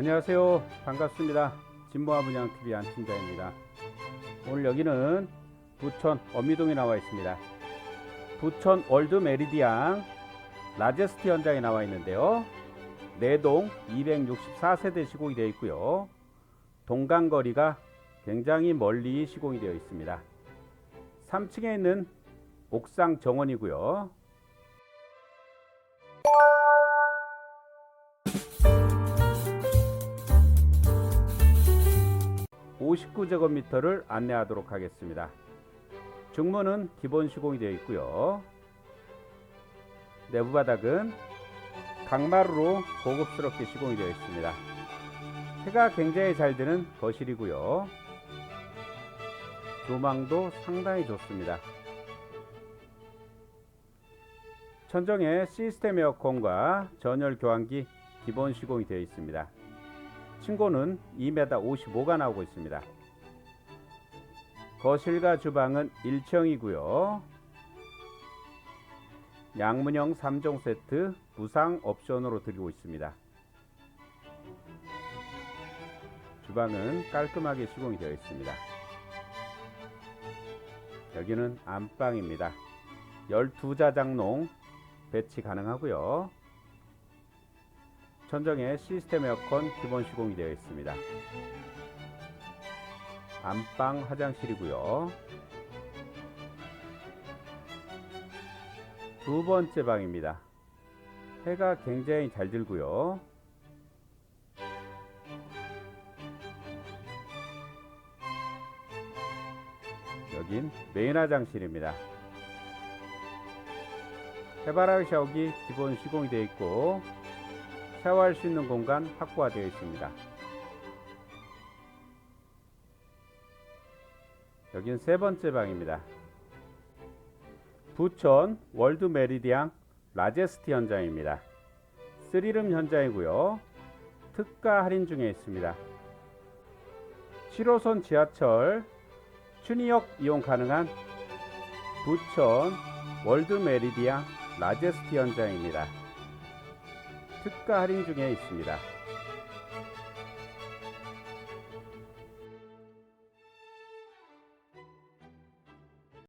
안녕하세요. 반갑습니다. 진모아 분양TV 안팀장입니다. 오늘 여기는 부천 어미동에 나와 있습니다. 부천 월드 메리디앙 라제스티 현장에 나와 있는데요. 4동 264세대 시공이 되어 있고요. 동강거리가 굉장히 멀리 시공이 되어 있습니다. 3층에 있는 옥상 정원이고요. 59제곱미터를 안내하도록 하겠습니다. 중문은 기본 시공이 되어 있고요. 내부 바닥은 강마루로 고급스럽게 시공이 되어 있습니다. 해가 굉장히 잘 드는 거실이고요. 조망도 상당히 좋습니다. 천정에 시스템 에어컨과 전열 교환기 기본 시공이 되어 있습니다. 층고는 2m 55가 나오고 있습니다. 거실과 주방은 1층이고요. 양문형 3종 세트 무상 옵션으로 드리고 있습니다. 주방은 깔끔하게 시공이 되어 있습니다. 여기는 안방입니다. 12자장농 배치 가능하고요. 천정에 시스템 에어컨 기본 시공이 되어 있습니다. 안방 화장실이고요. 두 번째 방입니다. 해가 굉장히 잘 들고요. 여긴 메인 화장실입니다. 해바라기 샤워기 기본 시공이 되어 있고 샤워할 수 있는 공간 확보가 되어 있습니다. 여긴 세 번째 방입니다. 부천 월드 메리디앙 라제스티 현장입니다. 3룸 현장이고요. 특가 할인 중에 있습니다. 7호선 지하철 춘희역 이용 가능한 부천 월드 메리디앙 라제스티 현장입니다. 특가 할인 중에 있습니다.